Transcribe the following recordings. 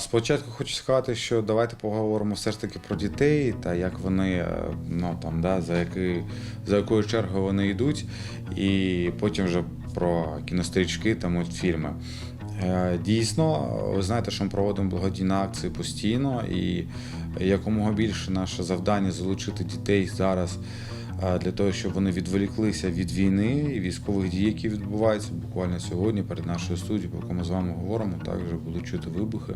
Спочатку хочу сказати, що давайте поговоримо все ж таки про дітей та як вони е, ну там да за який за якою чергою вони йдуть, і потім вже про кінострічки та мультфільми. Е, Дійсно, ви знаєте, що ми проводимо благодійні акції постійно, і якомога більше наше завдання залучити дітей зараз для того, щоб вони відволіклися від війни і військових дій, які відбуваються буквально сьогодні перед нашою студією, про яку ми з вами говоримо. Також були чути вибухи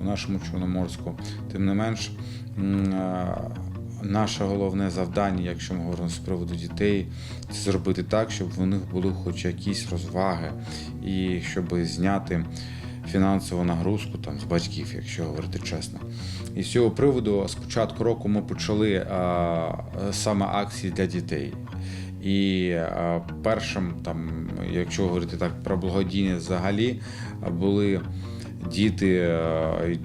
у нашому Чорноморську. Тим не менш, наше головне завдання, якщо ми говоримо з приводу дітей, це зробити так, щоб в них були хоч якісь розваги, і щоб зняти фінансову нагрузку там з батьків, якщо говорити чесно. І з цього приводу з початку року ми почали а, саме акції для дітей. І а, першим, там, якщо говорити так про благодійність взагалі, були діти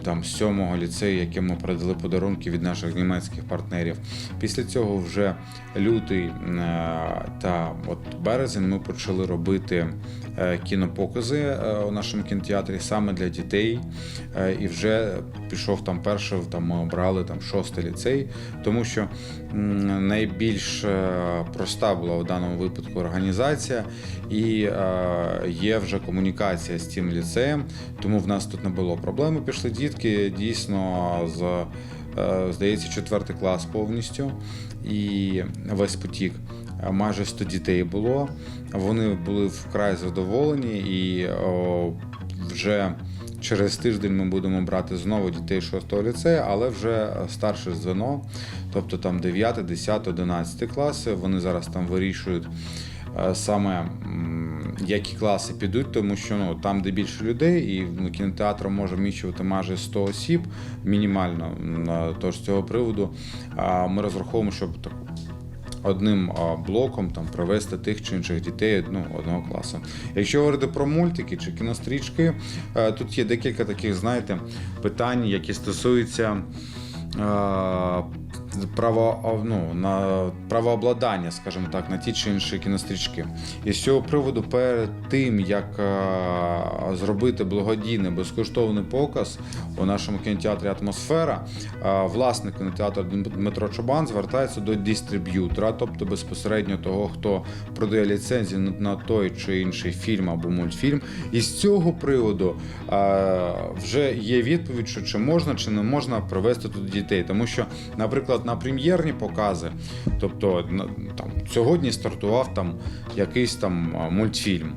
там з сьомого ліцею, яким ми передали подарунки від наших німецьких партнерів. Після цього вже лютий та от березень ми почали робити кінопокази е, у нашому кінотеатрі саме для дітей. Е, І вже пішов там перший, там ми обрали там шостий ліцей, тому що найбільш е, проста була в даному випадку організація і е, є вже комунікація з цим ліцеєм, тому в нас тут не було проблем. Ми Пішли дітки дійсно з е, здається четвертий клас повністю і весь потік. Е, Майже 100 дітей було. Вони були вкрай задоволені і о, вже через тиждень ми будемо брати знову дітей 6 ліцею, але вже старше звено, тобто там 9, 10, 11 класи. Вони зараз там вирішують е, саме які класи підуть, тому що ну там, де більше людей, і ну, кінотеатр може вміщувати майже 100 осіб мінімально. Тож з цього приводу ми розраховуємо, щоб так одним блоком там привести тих чи інших дітей ну, одного класу. Якщо говорити про мультики чи кінострічки, е, тут є декілька таких, знаєте, питань, які стосуються. Право, ну, на правообладання, скажімо так, на ті чи інші кінострічки. І з цього приводу, перед тим як зробити благодійний безкоштовний показ у нашому кінотеатрі Атмосфера, власник кінотеатру Дмитро Чобан звертається до дистриб'ютора, тобто безпосередньо того, хто продає ліцензію на- той чи інший фільм або мультфільм. І з цього приводу вже є відповідь, що чи можна, чи не можна привезти тут дітей. Тому що, наприклад, на прем'єрні покази, тобто там сьогодні стартував там якийсь там мультфільм.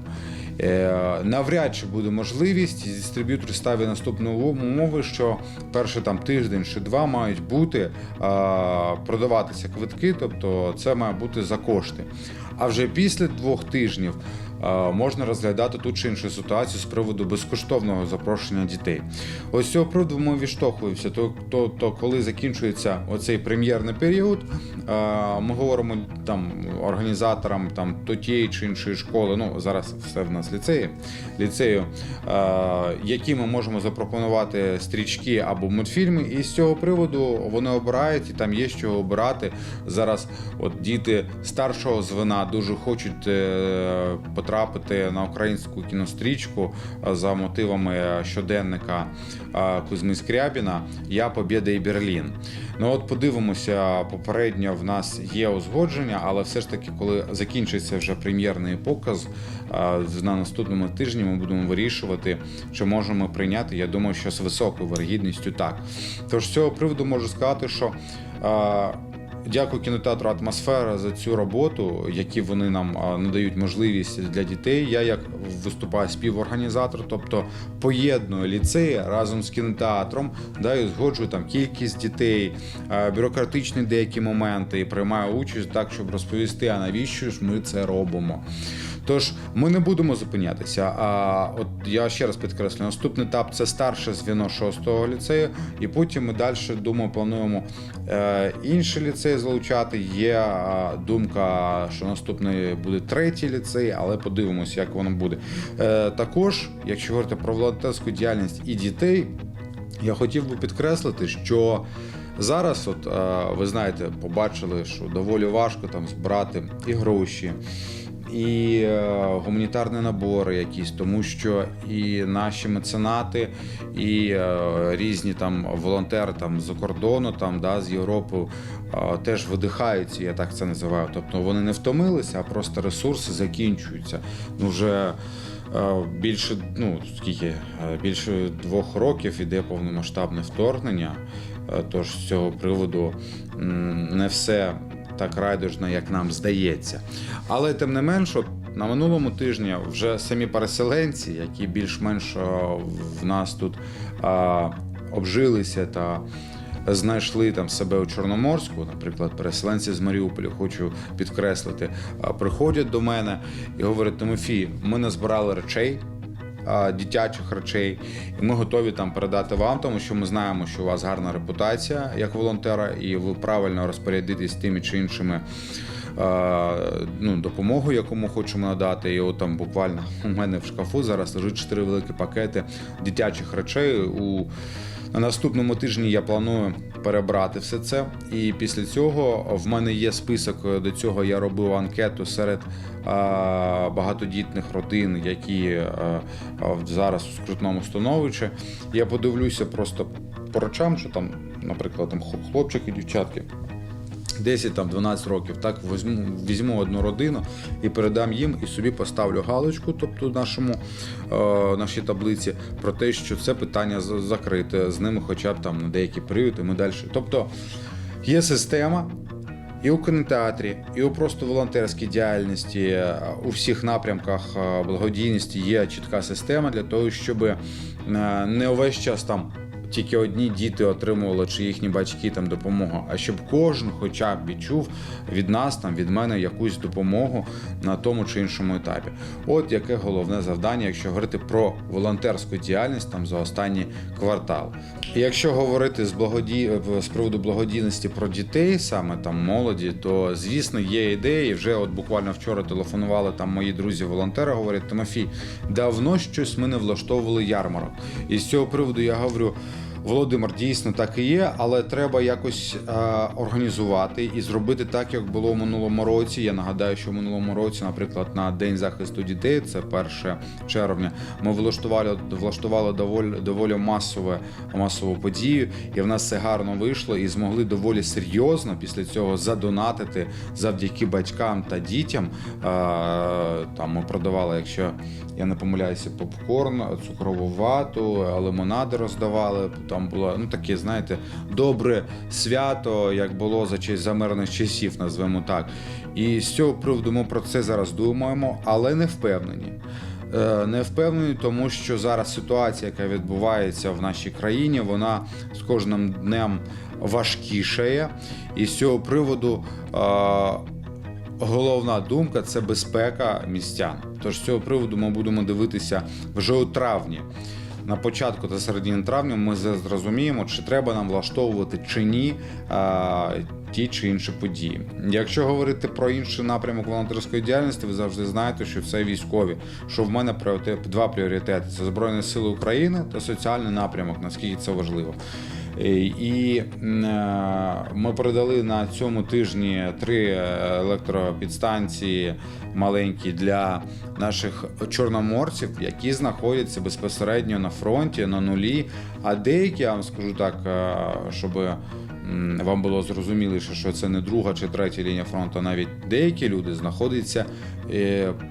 Е, Навряд чи буде можливість, дистриб'ютор ставить наступну умови, що перший там тиждень чи два мають бути продаватися квитки, тобто це має бути за кошти. А вже після двох тижнів можна розглядати ту чи іншу ситуацію з приводу безкоштовного запрошення дітей. Ось цього приводу ми відштовхуємося. То, то, коли закінчується оцей прем'єрний період, ми говоримо там організаторам там то тієї чи іншої школи. Ну зараз все в нас ліцеї, ліцею, які ми можемо запропонувати стрічки або мультфільми. І з цього приводу вони обирають, і там є чого обирати. Зараз от діти старшого звена дуже хочуть е, потрапити на українську кінострічку е, за мотивами щоденника е, Кузьми Скрябіна Я Побєда і Берлін. Ну от подивимося, попередньо в нас є узгодження, але все ж таки, коли закінчиться вже прем'єрний показ е, на наступному тижні, ми будемо вирішувати, чи можемо прийняти. Я думаю, що з високою вергідністю так. Тож з цього приводу можу сказати, що. Дякую кінотеатру Атмосфера за цю роботу, які вони нам надають можливість для дітей. Я як виступаю співорганізатор, тобто поєдную ліцеї разом з кінотеатром, да, і згоджую там кількість дітей, бюрократичні деякі моменти і приймаю участь так, щоб розповісти, а навіщо ж ми це робимо. Тож ми не будемо зупинятися. А от я ще раз підкреслю, наступний етап це старше звіно 6-го ліцею, і потім ми далі думаю, плануємо е, інші ліцеї залучати. Є думка, що наступний буде третій ліцей, але подивимося, як воно буде. Е, також, якщо говорити про волонтерську діяльність і дітей, я хотів би підкреслити, що зараз, от е, ви знаєте, побачили, що доволі важко там збирати і гроші, і е, гуманітарні набори якісь, тому що і наші меценати, і е, різні там волонтери там з-за кордону, там да, з Європи е, теж видихаються, я так це називаю. Тобто вони не втомилися, а просто ресурси закінчуються. Ну вже більше, ну скільки більше двох років іде повномасштабне вторгнення. Тож з цього приводу не все так райдужно, як нам здається. Але тим не менш, на минулому тижні вже самі переселенці, які більш-менш в нас тут е, обжилися та знайшли там себе у Чорноморську, наприклад, переселенці з Маріуполя, хочу підкреслити, приходять до мене і говорять: Тимофій, ми назбирали речей. Дитячих речей, і ми готові там передати вам, тому що ми знаємо, що у вас гарна репутація як волонтера, і ви правильно розпорядитесь тими чи іншими ну, допомогою, яку хочемо надати. І от там буквально у мене в шкафу зараз лежить чотири великі пакети дитячих речей. У на наступному тижні я планую перебрати все це. І після цього в мене є список. До цього я робив анкету серед е, багатодітних родин, які е, е, зараз у скрутному становищі. Я подивлюся просто по речам, що там, наприклад, там хлопчики, дівчатки. 10 там 12 років, так візьму, візьму одну родину і передам їм і собі поставлю галочку, тобто нашому е, нашій таблиці, про те, що це питання закрите з ними, хоча б там на деякий період, і ми далі. Тобто є система. І у кінотеатрі, і у просто волонтерській діяльності, е, у всіх напрямках е, благодійності є чітка система для того, щоб е, не увесь час там тільки одні діти отримували чи їхні батьки там допомогу, а щоб кожен хоча б відчув від нас, там від мене якусь допомогу на тому чи іншому етапі. От яке головне завдання, якщо говорити про волонтерську діяльність там за останній квартал. І якщо говорити з благоді... з приводу благодійності про дітей, саме там молоді, то звісно є ідеї. Вже от буквально вчора телефонували там мої друзі-волонтери, говорять, Тимофій, давно щось ми не влаштовували ярмарок. І з цього приводу я говорю. Володимир, дійсно так і є, але треба якось е, організувати і зробити так, як було в минулому році. Я нагадаю, що в минулому році, наприклад, на День захисту дітей, це 1 червня, ми влаштували влаштували доволі доволі масове масову подію, і в нас все гарно вийшло, і змогли доволі серйозно після цього задонатити завдяки батькам та дітям. Е, там ми продавали, якщо я не помиляюся, попкорн, цукрову вату, лимонади роздавали. Там було ну таке, знаєте, добре свято, як було за честь замирних часів, назвемо так. І з цього приводу ми про це зараз думаємо, але не впевнені. Е, Не впевнені, тому що зараз ситуація, яка відбувається в нашій країні, вона з кожним днем важкішає. І з цього приводу е, головна думка це безпека містян. Тож з цього приводу ми будемо дивитися вже у травні. На початку та середині травня ми зрозуміємо, чи треба нам влаштовувати чи ні ті чи інші події. Якщо говорити про інший напрямок волонтерської діяльності, ви завжди знаєте, що це військові. Що в мене два пріоритети: це Збройні Сили України та соціальний напрямок, наскільки це важливо. Е, І е, ми передали на цьому тижні три електропідстанції маленькі для наших чорноморців, які знаходяться безпосередньо на фронті на нулі. А деякі, я вам скажу так, е, щоб вам було зрозуміліше, що це не друга чи третя лінія фронту. Навіть деякі люди знаходяться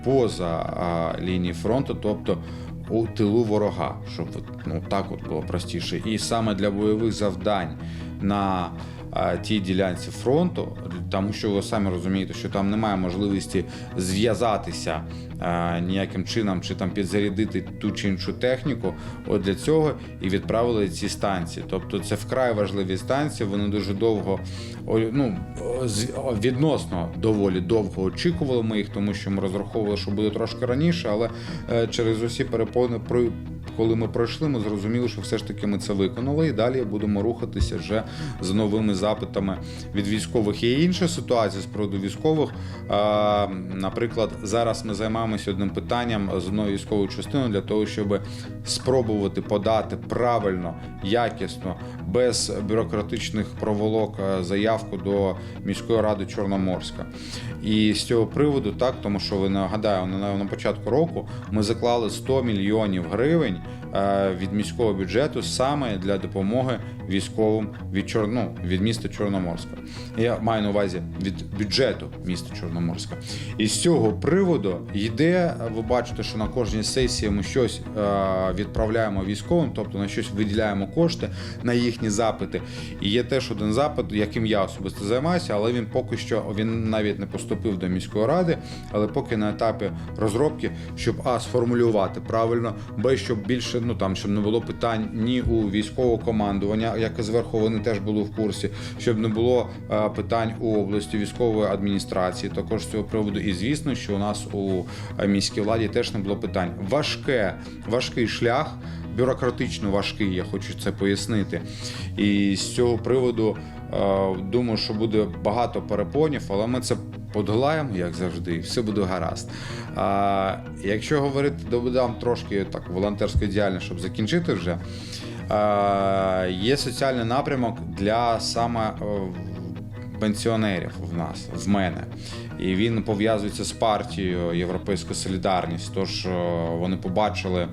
поза а, лінії фронту, тобто у тилу ворога, щоб ну так от було простіше. І саме для бойових завдань на тій ділянці фронту, тому що ви самі розумієте, що там немає можливості зв'язатися ніяким чином чи там підзарядити ту чи іншу техніку. От для цього і відправили ці станції. Тобто це вкрай важливі станції. Вони дуже довго ну, відносно доволі довго очікували ми їх, тому що ми розраховували, що буде трошки раніше, але е, через усі перепони коли ми пройшли, ми зрозуміли, що все ж таки ми це виконали, і далі будемо рухатися вже з новими запитами від військових. Є інша ситуація з приводу військових. Наприклад, зараз ми займаємося одним питанням з одною військовою частиною для того, щоб спробувати подати правильно, якісно, без бюрократичних проволок е, заявку до міської ради Чорноморська. І з цього приводу, так, тому що ви нагадаю, на, початку року ми заклали 100 мільйонів гривень від міського бюджету саме для допомоги військовим від Чор... ну, від міста Чорноморська. Я маю на увазі від бюджету міста Чорноморська. І з цього приводу йде, ви бачите, що на кожній сесії ми щось е, відправляємо військовим, тобто на щось виділяємо кошти на їхні запити. І є теж один запит, яким я особисто займаюся, але він поки що він навіть не поступив до міської ради, але поки на етапі розробки, щоб а сформулювати правильно, б щоб більше ну там щоб не було питань ні у військового командування, як і зверху вони теж були в курсі, щоб не було е, питань у області військової адміністрації. Також з цього приводу, і звісно, що у нас у е, міській владі теж не було питань. Важке, важкий шлях. Бюрократично важкий, я хочу це пояснити. І з цього приводу е, думаю, що буде багато перепонів, але ми це подолаємо, як завжди, і все буде гаразд. А якщо говорити, додам трошки так волонтерської діяльності, щоб закінчити вже. А, є соціальний напрямок для саме пенсіонерів в нас, в мене. І він пов'язується з партією Європейська Солідарність. Тож вони побачили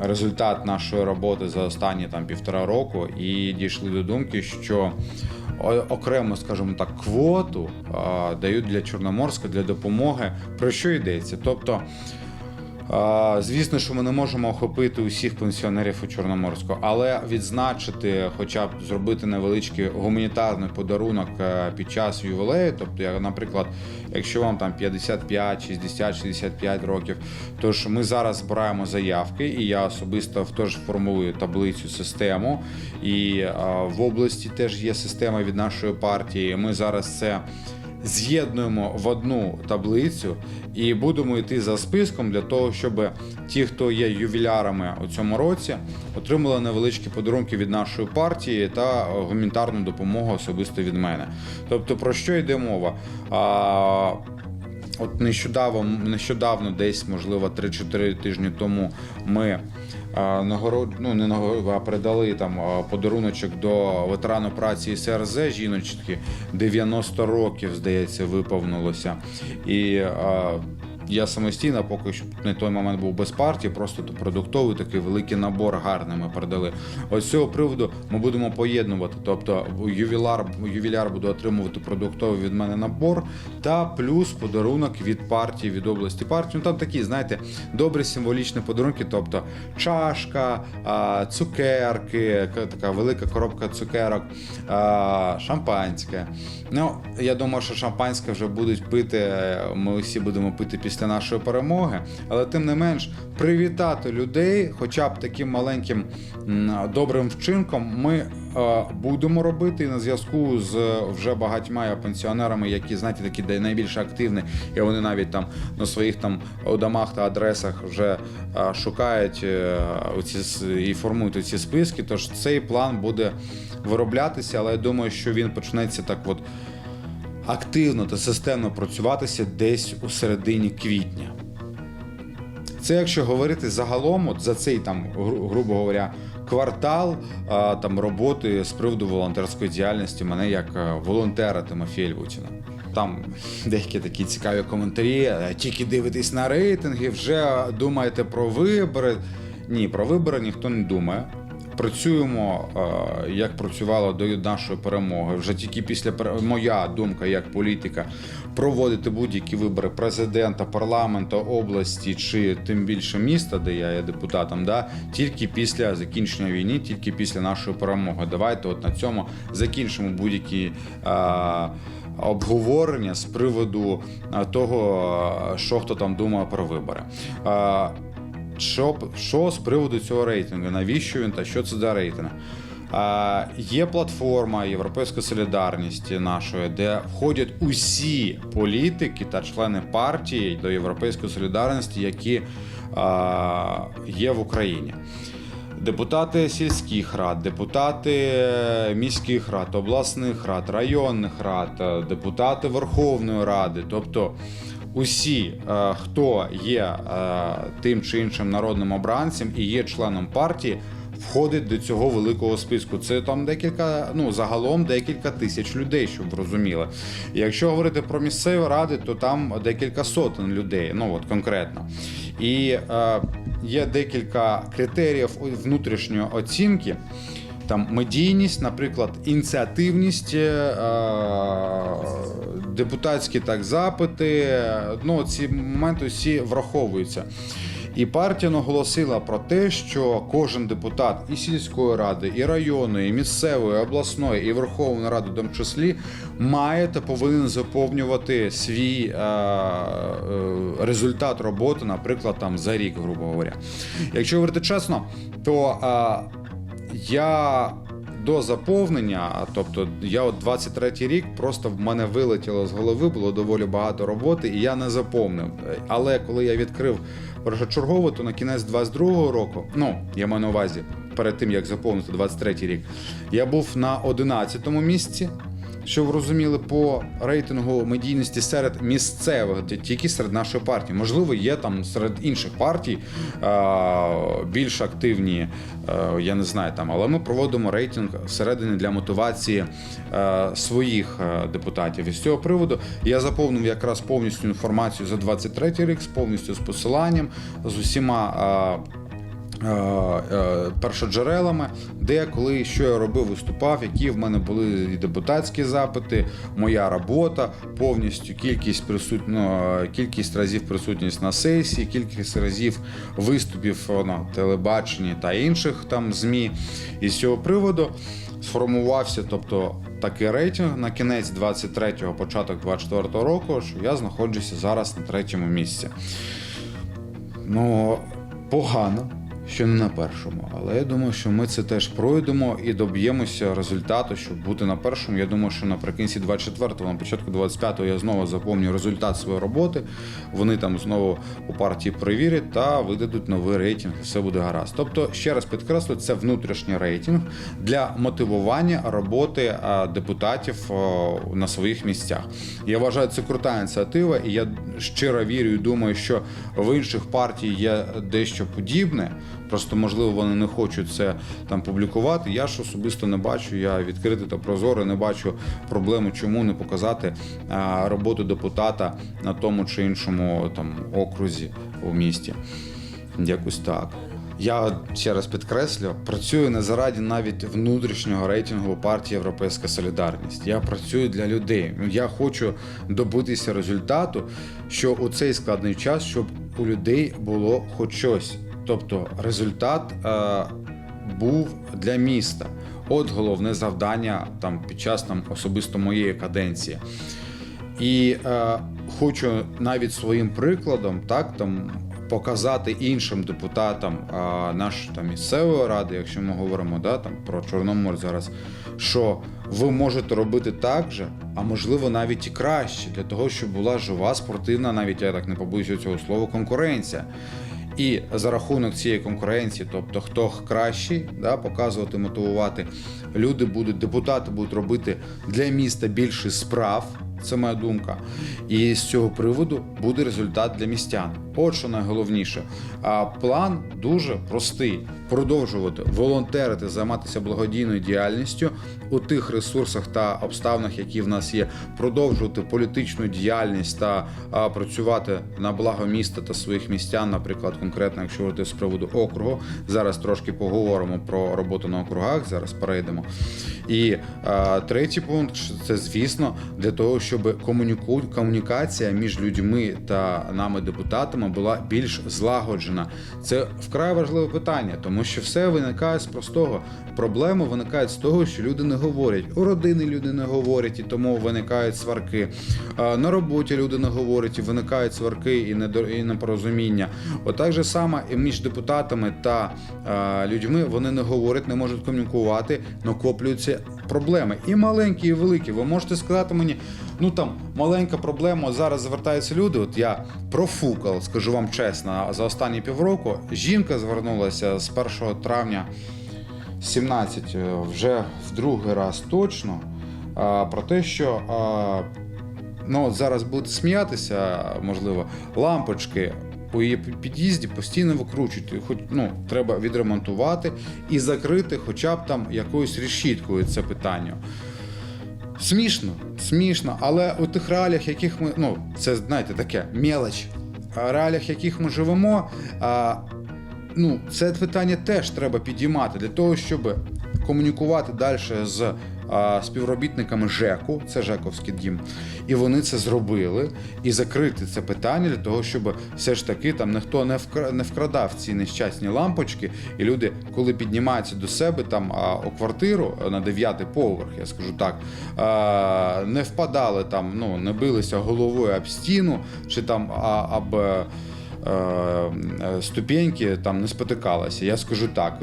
результат нашої роботи за останні там півтора року і дійшли до думки, що окремо, скажімо так, квоту а, дають для Чорноморська для допомоги. Про що йдеться? Тобто. Звісно, що ми не можемо охопити усіх пенсіонерів у Чорноморську, але відзначити, хоча б зробити невеличкий гуманітарний подарунок е, під час ювілею. Тобто, я, наприклад, якщо вам там 55, 60, 65 років, тож ми зараз збираємо заявки, і я особисто теж формулюю таблицю систему. І в області теж є система від нашої партії. Ми зараз це з'єднуємо в одну таблицю і будемо йти за списком для того, щоб ті, хто є ювілярами у цьому році, отримали невеличкі подарунки від нашої партії та гуманітарну допомогу особисто від мене. Тобто, про що йде мова? А, От нещодавно, нещодавно, десь, можливо, 3-4 тижні тому ми нагород, ну, не нагород, а передали там подаруночок до ветерану праці СРЗ жіночки, 90 років, здається, виповнилося. І я самостійно, поки що на той момент був без партії, просто продуктовий такий великий набор гарний ми передали. Ось з цього приводу ми будемо поєднувати. Тобто ювіляр, ювіляр буде отримувати продуктовий від мене набор та плюс подарунок від партії, від області партії. Ну там такі, знаєте, добрі символічні подарунки, тобто чашка, цукерки, така велика коробка цукерок, шампанське. Ну, я думаю, що шампанське вже будуть пити. Ми всі будемо пити після нашої перемоги. Але тим не менш, привітати людей, хоча б таким маленьким добрим вчинком, ми е, будемо робити І на зв'язку з вже багатьма пенсіонерами, які знаєте, такі де найбільш активні, і вони навіть там на своїх там домах та адресах вже е, шукають е, оці і формують ці списки. Тож цей план буде вироблятися, але я думаю, що він почнеться так от активно та системно працюватися десь у середині квітня. Це якщо говорити загалом, от за цей там, гру- грубо говоря, квартал там роботи з приводу волонтерської діяльності мене як е, волонтера Тимофія Львутіна. Там деякі такі цікаві коментарі. е, Тільки дивитесь на рейтинги, вже думаєте про вибори. Ні, про вибори ніхто не думає. Працюємо е, як працювало до нашої перемоги. Вже тільки після моя думка як політика проводити будь-які вибори президента, парламенту, області чи тим більше міста, де я є депутатом, да тільки після закінчення війни, тільки після нашої перемоги. Давайте от на цьому закінчимо будь-які. е, Обговорення з приводу е, того, що хто там думає про вибори. Що, що з приводу цього рейтингу? Навіщо він та що це за рейтинг? Є платформа Європейська солідарність нашої, де входять усі політики та члени партії до Європейської солідарності, які є в Україні. Депутати сільських рад, депутати е, міських рад, обласних рад, районних рад, е, депутати Верховної Ради, тобто усі, е, хто є е, тим чи іншим народним обранцем і є членом партії, входить до цього великого списку. Це там декілька, ну загалом декілька тисяч людей, щоб розуміли. Якщо говорити про місцеві ради, то там декілька сотень людей, ну от конкретно. І е, є декілька критеріїв внутрішньої оцінки. Там медійність, наприклад, ініціативність, е, депутатські так запити. Ну, ці моменти всі враховуються. І партія наголосила про те, що кожен депутат і сільської ради, і районної, і місцевої, і обласної, і Верховної Ради, в тому числі, має та повинен заповнювати свій е, е, результат роботи, наприклад, там за рік, грубо говоря. Якщо говорити чесно, то е, я до заповнення, тобто я от 23-й рік, просто в мене вилетіло з голови, було доволі багато роботи, і я не заповнив. Але коли я відкрив першочергово, то на кінець 22-го року, ну я маю на увазі перед тим як заповнити 23-й рік, я був на 11-му місці. Що ви розуміли по рейтингу медійності серед місцевих, тільки серед нашої партії. Можливо, є там серед інших партій е, більш активні, е, я не знаю там, але ми проводимо рейтинг всередині для мотивації е, своїх е, депутатів. І з цього приводу я заповнив якраз повністю інформацію за 23 рік, з повністю з посиланням, з усіма. е, першоджерелами, де коли що я робив, виступав, які в мене були і депутатські запити, моя робота, повністю кількість присут... е, кількість разів присутність на сесії, кількість разів виступів е, на телебаченні та інших там змі. І з цього приводу сформувався, тобто. Такий рейтинг на кінець 23-го, початок 24-го року, що я знаходжуся зараз на третьому місці. Ну, погано, що не на першому. Але я думаю, що ми це теж пройдемо і доб'ємося результату, щоб бути на першому. Я думаю, що наприкінці 24-го, на початку 25-го я знову заповню результат своєї роботи. Вони там знову у партії перевірять та видадуть новий рейтинг. Все буде гаразд. Тобто, ще раз підкреслю, це внутрішній рейтинг для мотивування роботи депутатів на своїх місцях. Я вважаю, це крута ініціатива, і я щиро вірю і думаю, що в інших партій є дещо подібне. Просто можливо вони не хочуть це там публікувати. Я ж особисто не бачу. Я відкритий та прозорий, не бачу проблеми, чому не показати роботу депутата на тому чи іншому там окрузі у місті. Якось так. Я ще раз підкреслю, працюю не заради навіть внутрішнього рейтингу партії Європейська Солідарність. Я працюю для людей. Я хочу добитися результату, що у цей складний час, щоб у людей було хоч щось. Тобто результат е, був для міста. От головне завдання там під час там особисто моєї каденції. І е, хочу навіть своїм прикладом так там показати іншим депутатам е, нашої там місцевої ради, якщо ми говоримо да, там про Чорномор зараз, що ви можете робити так же, а можливо навіть і краще, для того, щоб була жива спортивна, навіть я так не побоюся цього слова, конкуренція. І за рахунок цієї конкуренції, тобто хто кращий, да, показувати, мотивувати, люди будуть, депутати будуть робити для міста більше справ. Це моя думка. І з цього приводу буде результат для містян. От що найголовніше. А план дуже простий: продовжувати волонтерити, займатися благодійною діяльністю у тих ресурсах та обставинах, які в нас є, продовжувати політичну діяльність та а, працювати на благо міста та своїх містян, наприклад, конкретно, якщо говорити з приводу округу. Зараз трошки поговоримо про роботу на округах. Зараз перейдемо. І а, третій пункт це, звісно, для того, щоб комуніку... комунікація між людьми та нами, депутатами, була більш злагоджена. Це вкрай важливе питання, тому що все виникає з простого. Проблеми виникають з того, що люди не говорять. У родини люди не говорять, і тому виникають сварки. На роботі люди не говорять, і виникають сварки і непорозуміння. Отак же саме і між депутатами та людьми вони не говорять, не можуть комунікувати, накоплюються проблеми і маленькі, і великі. Ви можете сказати мені, ну там маленька проблема. Зараз звертаються люди. От я профукав, скажу вам чесно, за останні півроку жінка звернулася з 1 травня 17 е, вже в другий раз точно. Про те, що ну, зараз будете сміятися, можливо, лампочки у її під'їзді постійно викручують. Хоч ну, треба відремонтувати і закрити хоча б там якоюсь решіткою це питання. Смішно, смішно, але у тих реаліях, яких ми, ну, це знаєте, таке мелоч, реаліях, яких ми живемо, а, ну, це питання теж треба підіймати для того, щоб комунікувати далі з співробітниками ЖЕКу, це Жековський дім, і вони це зробили, і закрити це питання для того, щоб все ж таки там ніхто не вкра- вкрадав ці нещасні лампочки, і люди, коли піднімаються до себе там у квартиру на дев'ятий поверх, я скажу так, не впадали там, ну не билися головою об стіну чи там об. е, е, ступеньки там не спотикалася. Я скажу так.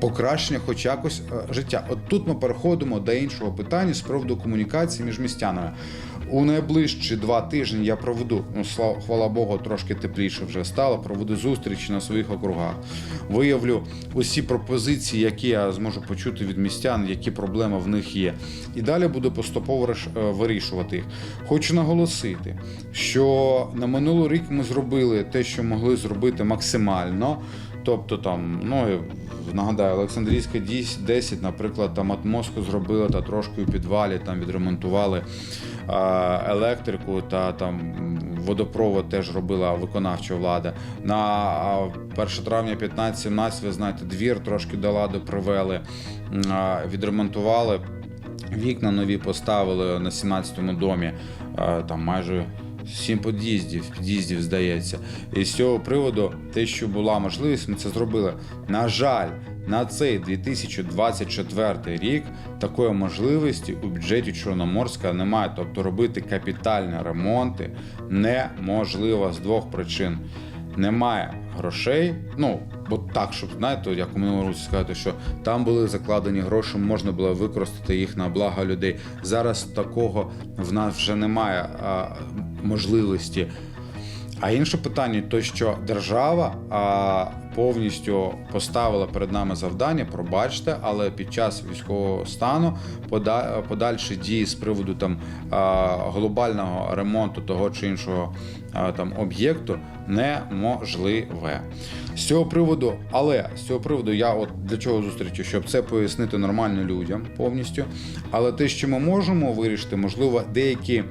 Покращення, хоч якось е, життя. От тут ми переходимо до іншого питання з приводу комунікації між містянами. У найближчі два тижні я проведу, ну слава хвала Богу, трошки тепліше вже стало. Проведу зустрічі на своїх округах. Виявлю усі пропозиції, які я зможу почути від містян, які проблеми в них є. І далі буду поступово е, вирішувати їх. Хочу наголосити, що на минулий рік ми зробили те, що могли зробити максимально. Тобто там, ну нагадаю, Олександрійська 10, наприклад, там атмоску зробили та трошки у підвалі, там відремонтували електрику та там водопровод теж робила виконавча влада. На 1 травня 15-17, ви знаєте, двір трошки до ладу привели, відремонтували. Вікна нові поставили на 17-му домі, там майже сім під'їздів, під'їздів здається. І з цього приводу, те, що була можливість, ми це зробили. На жаль, на цей 2024 рік такої можливості у бюджеті Чорноморська немає. Тобто робити капітальні ремонти неможливо з двох причин. Немає грошей. Ну, бо так, щоб знаєте, як у минулому році сказати, що там були закладені гроші, можна було використати їх на благо людей. Зараз такого в нас вже немає а, можливості. А інше питання, то що держава а, повністю поставила перед нами завдання, пробачте, але під час військового стану пода- подальші дії з приводу там а, глобального ремонту того чи іншого а, там об'єкту неможливе. З цього приводу, але з цього приводу я от для чого зустрічу, щоб це пояснити нормально людям повністю. Але те, що ми можемо вирішити, можливо, деякі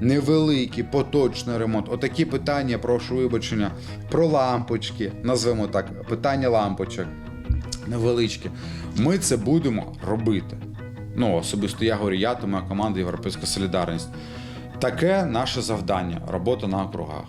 невеликий поточний ремонт. Отакі питання, прошу вибачення, про лампочки, назвемо так, питання лампочок невеличкі. Ми це будемо робити. Ну, особисто я говорю, я та моя команда Європейська Солідарність. Таке наше завдання робота на округах.